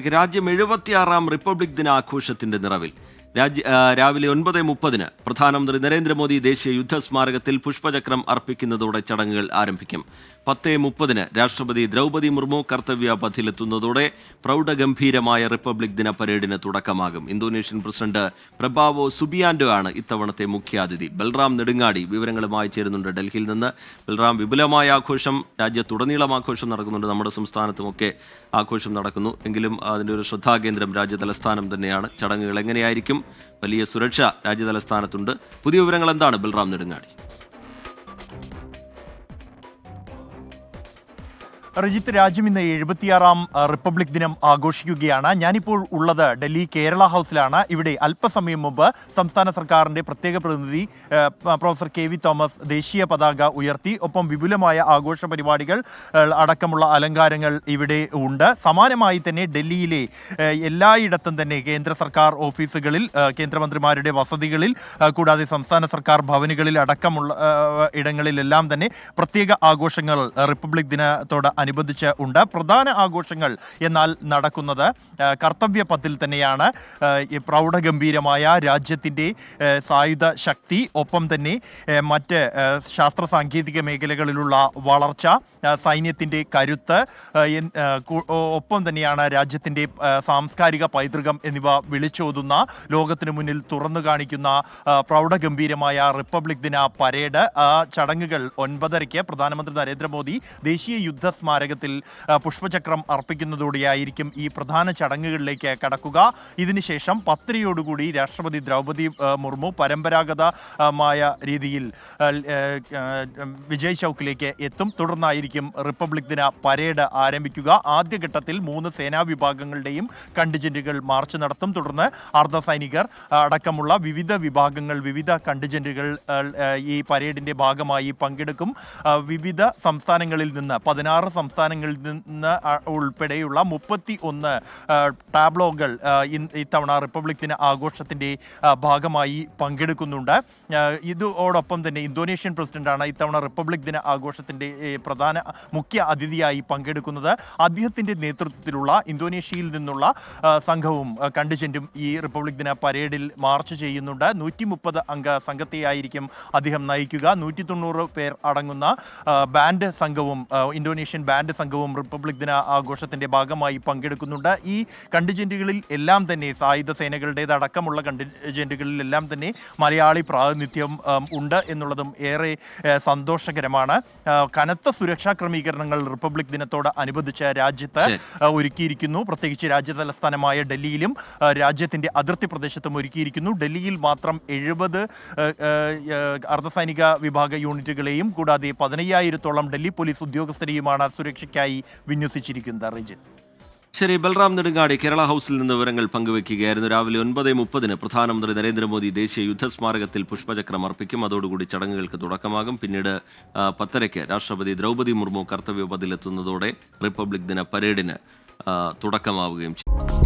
രാജ്യം എഴുപത്തിയാറാം റിപ്പബ്ലിക് ദിനാഘോഷത്തിന്റെ നിറവിൽ. രാജ്യ രാവിലെ ഒൻപത് മുപ്പതിന് പ്രധാനമന്ത്രി നരേന്ദ്രമോദി ദേശീയ യുദ്ധ സ്മാരകത്തിൽ പുഷ്പചക്രം അർപ്പിക്കുന്നതോടെ ചടങ്ങുകൾ ആരംഭിക്കും. പത്ത് മുപ്പതിന് രാഷ്ട്രപതി ദ്രൗപതി മുർമു കർത്തവ്യ പഥിലെത്തുന്നതോടെ പ്രൗഢഗംഭീരമായ റിപ്പബ്ലിക് ദിന പരേഡിന് തുടക്കമാകും. ഇന്തോനേഷ്യൻ പ്രസിഡന്റ് പ്രഭാവോ സുബിയാൻഡോ ആണ് ഇത്തവണത്തെ മുഖ്യാതിഥി. ബൽറാം നെടുങ്ങാടി വിവരങ്ങളുമായി ചേരുന്നുണ്ട്. ഡൽഹിയിൽ നിന്ന് ബൽറാം വിപുലമായ ആഘോഷം രാജ്യത്തുടനീളം ആഘോഷം നടക്കുന്നുണ്ട്. നമ്മുടെ സംസ്ഥാനത്തുമൊക്കെ ആഘോഷം നടക്കുന്നു. എങ്കിലും അതിന്റെ ഒരു ശ്രദ്ധാകേന്ദ്രം രാജ്യ തലസ്ഥാനം തന്നെയാണ്. ചടങ്ങുകൾ എങ്ങനെയായിരിക്കും? വലിയ സുരക്ഷ രാജ്യതലസ്ഥാനത്തുണ്ട്. പുതിയ വിവരങ്ങൾ എന്താണ്? ബൽറാം നെടുങ്ങാടി. റജിത്ത് രാജ്യം ഇന്ന് എഴുപത്തിയാറാം റിപ്പബ്ലിക് ദിനം ആഘോഷിക്കുകയാണ്. ഞാനിപ്പോൾ ഉള്ളത് ഡൽഹി കേരള ഹൗസിലാണ്. ഇവിടെ അല്പസമയം മുമ്പ് സംസ്ഥാന സർക്കാരിന്റെ പ്രത്യേക പ്രതിനിധി പ്രൊഫസർ കെ വി തോമസ് ദേശീയ പതാക ഉയർത്തി. ഒപ്പം വിപുലമായ ആഘോഷ പരിപാടികൾ അടക്കമുള്ള അലങ്കാരങ്ങൾ ഇവിടെ ഉണ്ട്. സമാനമായി തന്നെ ഡൽഹിയിലെ എല്ലായിടത്തും തന്നെ കേന്ദ്ര സർക്കാർ ഓഫീസുകളിൽ കേന്ദ്രമന്ത്രിമാരുടെ വസതികളിൽ കൂടാതെ സംസ്ഥാന സർക്കാർ ഭവനുകളിൽ അടക്കമുള്ള ഇടങ്ങളിലെല്ലാം തന്നെ പ്രത്യേക ആഘോഷങ്ങൾ റിപ്പബ്ലിക് ദിനത്തോട് അനുബന്ധിച്ച് ഉണ്ട്. പ്രധാന ആഘോഷങ്ങൾ എന്നാൽ നടക്കുന്നത് കർത്തവ്യ പത്തിൽ തന്നെയാണ്. പ്രൗഢഗംഭീരമായ രാജ്യത്തിന്റെ സായുധ ശക്തി ഒപ്പം തന്നെ മറ്റ് ശാസ്ത്ര സാങ്കേതിക മേഖലകളിലുള്ള വളർച്ച സൈന്യത്തിന്റെ കരുത്ത് ഒപ്പം തന്നെയാണ് രാജ്യത്തിന്റെ സാംസ്കാരിക പൈതൃകം എന്നിവ വിളിച്ചോതുന്ന ലോകത്തിന് മുന്നിൽ തുറന്നു കാണിക്കുന്ന പ്രൗഢഗംഭീരമായ റിപ്പബ്ലിക് ദിന പരേഡ് ചടങ്ങുകൾ ഒൻപതരയ്ക്ക് പ്രധാനമന്ത്രി നരേന്ദ്രമോദി ദേശീയ യുദ്ധ സ്മാരകത്തിൽ പുഷ്പചക്രം അർപ്പിക്കുന്നതോടെയായിരിക്കും ഈ പ്രധാന ചടങ്ങുകളിലേക്ക് കടക്കുക. ഇതിനുശേഷം പത്തരയോടുകൂടി രാഷ്ട്രപതി ദ്രൗപദി മുർമു പരമ്പരാഗതമായ രീതിയിൽ വിജയ് ചൗക്കിലേക്ക് എത്തും. തുടർന്നായിരിക്കും റിപ്പബ്ലിക് ദിന പരേഡ് ആരംഭിക്കുക. ആദ്യഘട്ടത്തിൽ മൂന്ന് സേനാ വിഭാഗങ്ങളുടെയും കണ്ടിജന്റുകൾ മാർച്ച് നടത്തും. തുടർന്ന് അർദ്ധ അടക്കമുള്ള വിവിധ വിഭാഗങ്ങൾ വിവിധ കണ്ടിജന്റുകൾ ഈ പരേഡിന്റെ ഭാഗമായി പങ്കെടുക്കും. വിവിധ സംസ്ഥാനങ്ങളിൽ നിന്ന് പതിനാറ് സംസ്ഥാനങ്ങളിൽ നിന്ന് ഉൾപ്പെടെയുള്ള മുപ്പത്തി ഒന്ന് ടാബ്ലോകൾ ഇത്തവണ റിപ്പബ്ലിക് ദിന ആഘോഷത്തിന്റെ ഭാഗമായി പങ്കെടുക്കുന്നുണ്ട്. ഇതോടൊപ്പം തന്നെ ഇന്തോനേഷ്യൻ പ്രസിഡന്റാണ് ഇത്തവണ റിപ്പബ്ലിക് ദിന ആഘോഷത്തിന്റെ പ്രധാന മുഖ്യ അതിഥിയായി പങ്കെടുക്കുന്നത് അദ്ദേഹത്തിന്റെ നേതൃത്വത്തിലുള്ള ഇന്തോനേഷ്യയിൽ നിന്നുള്ള സംഘവും കണ്ടിജന്റും ഈ റിപ്പബ്ലിക് ദിന പരേഡിൽ മാർച്ച് ചെയ്യുന്നുണ്ട്. നൂറ്റി മുപ്പത് അംഗ സംഘത്തെയായിരിക്കും അദ്ദേഹം നയിക്കുക. നൂറ്റി തൊണ്ണൂറ് പേർ അടങ്ങുന്ന ബാൻഡ് സംഘവും ഇന്തോനേഷ്യൻ ബാൻഡ് സംഘവും റിപ്പബ്ലിക് ദിന ആഘോഷത്തിന്റെ ഭാഗമായി പങ്കെടുക്കുന്നുണ്ട്. ഈ കണ്ടിജന്റുകളിൽ എല്ലാം തന്നെ സായുധ സേനകളുടേതടക്കമുള്ള കണ്ടിജന്റുകളിലെല്ലാം തന്നെ മലയാളി പ്രാതിനിധ്യം ഉണ്ട് എന്നുള്ളതും ഏറെ സന്തോഷകരമാണ്. കനത്ത സുരക്ഷാ ക്രമീകരണങ്ങൾ റിപ്പബ്ലിക് ദിനത്തോട് അനുബന്ധിച്ച് രാജ്യത്ത് ഒരുക്കിയിരിക്കുന്നു. പ്രത്യേകിച്ച് രാജ്യ തലസ്ഥാനമായ ഡൽഹിയിലും രാജ്യത്തിന്റെ അതിർത്തി പ്രദേശത്തും ഒരുക്കിയിരിക്കുന്നു. ഡൽഹിയിൽ മാത്രം എഴുപത് അർദ്ധസൈനിക വിഭാഗ യൂണിറ്റുകളെയും കൂടാതെ പതിനയ്യായിരത്തോളം ഡൽഹി പോലീസ് ഉദ്യോഗസ്ഥരെയുമാണ് സുരക്ഷയ്ക്കായി വിന്യസിച്ചിരിക്കുന്നത്. റിജിൻ ശരി ബൽറാം നെടുങ്ങാടി കേരള ഹൗസിൽ നിന്ന് വിവരങ്ങൾ പങ്കുവെക്കുകയായിരുന്നു. രാവിലെ ഒൻപത് മുപ്പതിന് പ്രധാനമന്ത്രി നരേന്ദ്രമോദി ദേശീയ യുദ്ധസ്മാരകത്തിൽ പുഷ്പചക്രം അർപ്പിക്കും. അതോടുകൂടി ചടങ്ങുകൾക്ക് തുടക്കമാകും. പിന്നീട് പത്തരയ്ക്ക് രാഷ്ട്രപതി ദ്രൗപദി മുർമു കർത്തവ്യ പതിലെത്തുന്നതോടെ റിപ്പബ്ലിക് ദിന പരേഡിന് തുടക്കമാവുകയും ചെയ്യും.